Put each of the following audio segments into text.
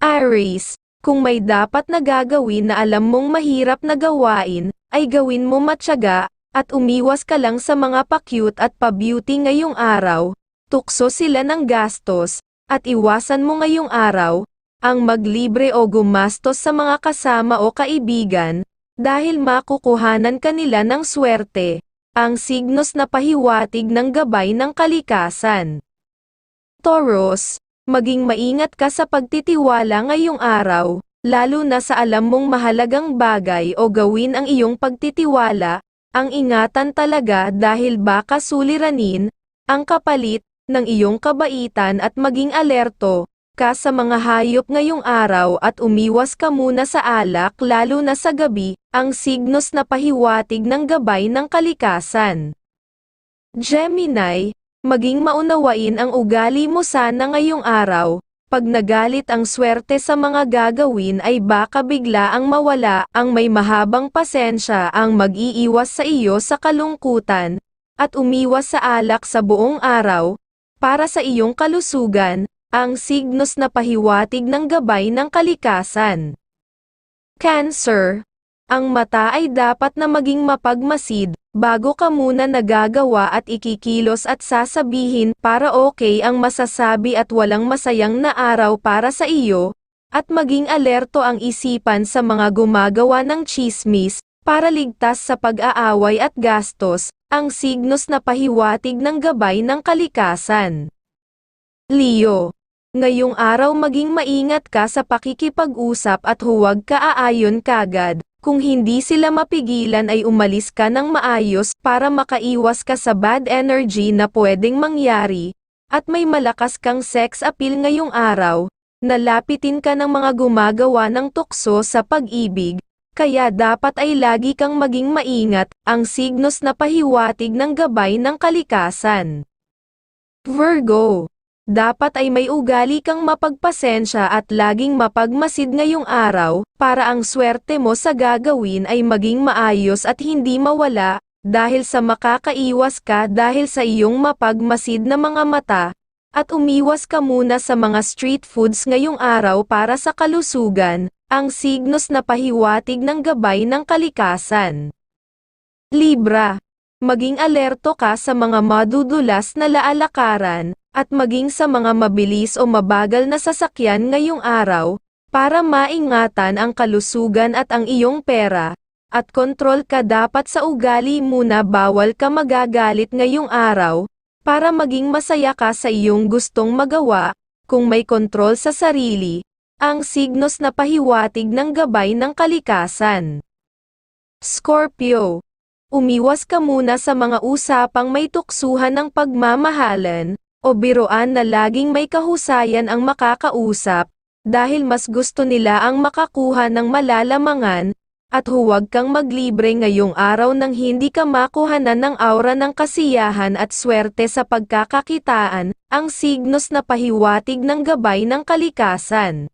Aries, kung may dapat na gagawin na alam mong mahirap na gawain, ay gawin mo matyaga, at umiwas ka lang sa mga pa-cute at pa-beauty ngayong araw, tukso sila ng gastos, at iwasan mo ngayong araw, ang maglibre o gumastos sa mga kasama o kaibigan, dahil makukuhanan kanila ng swerte, ang signos na pahiwatig ng gabay ng kalikasan. Taurus, maging maingat ka sa pagtitiwala ngayong araw, lalo na sa alam mong mahalagang bagay o gawin ang iyong pagtitiwala, ang ingatan talaga dahil baka suliranin, ang kapalit, ng iyong kabaitan at maging alerto, ka sa mga hayop ngayong araw at umiwas ka muna sa alak lalo na sa gabi, ang signos na pahiwatig ng gabay ng kalikasan. Gemini, maging maunawain ang ugali mo sana ngayong araw, pag nagalit ang swerte sa mga gagawin ay baka bigla ang mawala, ang may mahabang pasensya ang mag-iiwas sa iyo sa kalungkutan, at umiwas sa alak sa buong araw, para sa iyong kalusugan, ang signos na pahiwatig ng gabay ng kalikasan. Cancer, ang mata ay dapat na maging mapagmasid, bago ka muna nagagawa at ikikilos at sasabihin para okay ang masasabi at walang masayang na araw para sa iyo, at maging alerto ang isipan sa mga gumagawa ng chismis, para ligtas sa pag-aaway at gastos, ang signos na pahiwatig ng gabay ng kalikasan. Leo, ngayong araw maging maingat ka sa pakikipag-usap at huwag ka aayon kagad, kung hindi sila mapigilan ay umalis ka ng maayos para makaiwas ka sa bad energy na pwedeng mangyari, at may malakas kang sex appeal ngayong araw, nalapitin ka ng mga gumagawa ng tukso sa pag-ibig, kaya dapat ay lagi kang maging maingat, ang signos na pahiwatig ng gabay ng kalikasan. Virgo, dapat ay may ugali kang mapagpasensya at laging mapagmasid ngayong araw, para ang swerte mo sa gagawin ay maging maayos at hindi mawala, dahil sa makakaiwas ka dahil sa iyong mapagmasid na mga mata, at umiwas ka muna sa mga street foods ngayong araw para sa kalusugan, ang signos na pahiwatig ng gabay ng kalikasan. Libra, maging alerto ka sa mga madudulas na laalakaran, at maging sa mga mabilis o mabagal na sasakyan ngayong araw, para maingatan ang kalusugan at ang iyong pera, at kontrol ka dapat sa ugali muna bawal ka magagalit ngayong araw, para maging masaya ka sa iyong gustong magawa, kung may kontrol sa sarili, ang signos na pahiwatig ng gabay ng kalikasan. Scorpio, umiwas ka muna sa mga usapang may tuksuhan ng pagmamahalan, o biroan na laging may kahusayan ang makakausap, dahil mas gusto nila ang makakuha ng malalamangan, at huwag kang maglibre ngayong araw nang hindi ka makuhanan ng aura ng kasiyahan at swerte sa pagkakakitaan, ang signos na pahiwatig ng gabay ng kalikasan.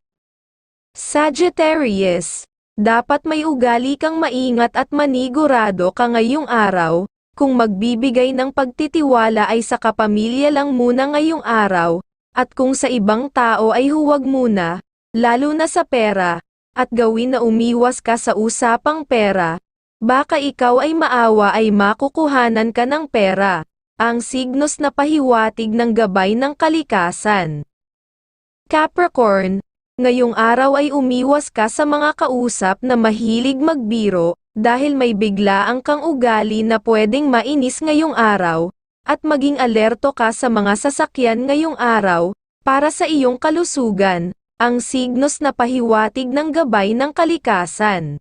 Sagittarius, dapat may ugali kang maingat at manigurado ka ngayong araw, kung magbibigay ng pagtitiwala ay sa kapamilya lang muna ngayong araw, at kung sa ibang tao ay huwag muna, lalo na sa pera, at gawin na umiwas ka sa usapang pera, baka ikaw ay maawa ay makukuhanan ka ng pera, ang signos na pahiwatig ng gabay ng kalikasan. Capricorn, Ngayong araw ay umiwas ka sa mga kausap na mahilig magbiro, dahil may biglaang kang ugali na pwedeng mainis ngayong araw, at maging alerto ka sa mga sasakyan ngayong araw, para sa iyong kalusugan, ang signos na pahiwatig ng gabay ng kalikasan.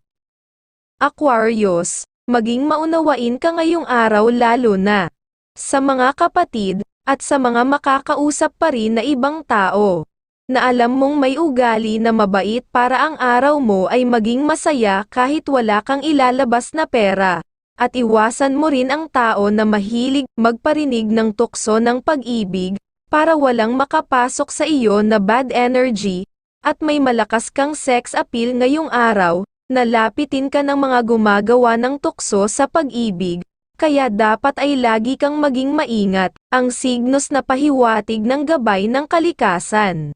Aquarius, maging maunawain ka ngayong araw lalo na sa mga kapatid, at sa mga makakausap pa rin na ibang tao na alam mong may ugali na mabait para ang araw mo ay maging masaya kahit wala kang ilalabas na pera. At iwasan mo rin ang tao na mahilig magparinig ng tukso ng pag-ibig, para walang makapasok sa iyo na bad energy, at may malakas kang sex appeal ngayong araw, na lapitin ka ng mga gumagawa ng tukso sa pag-ibig, kaya dapat ay lagi kang maging maingat, ang signos na pahiwatig ng gabay ng kalikasan.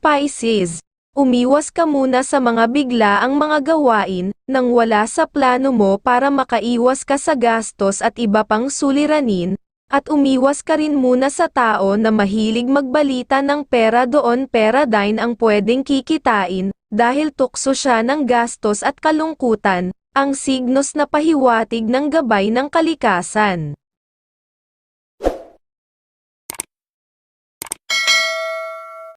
Pisces, Umiwas ka muna sa mga biglaang mga gawain, nang wala sa plano mo para makaiwas ka sa gastos at iba pang suliranin, at umiwas ka rin muna sa tao na mahilig magbalita ng pera doon pera din ang pwedeng kikitain, dahil tukso siya ng gastos at kalungkutan, ang signos na pahiwatig ng gabay ng kalikasan.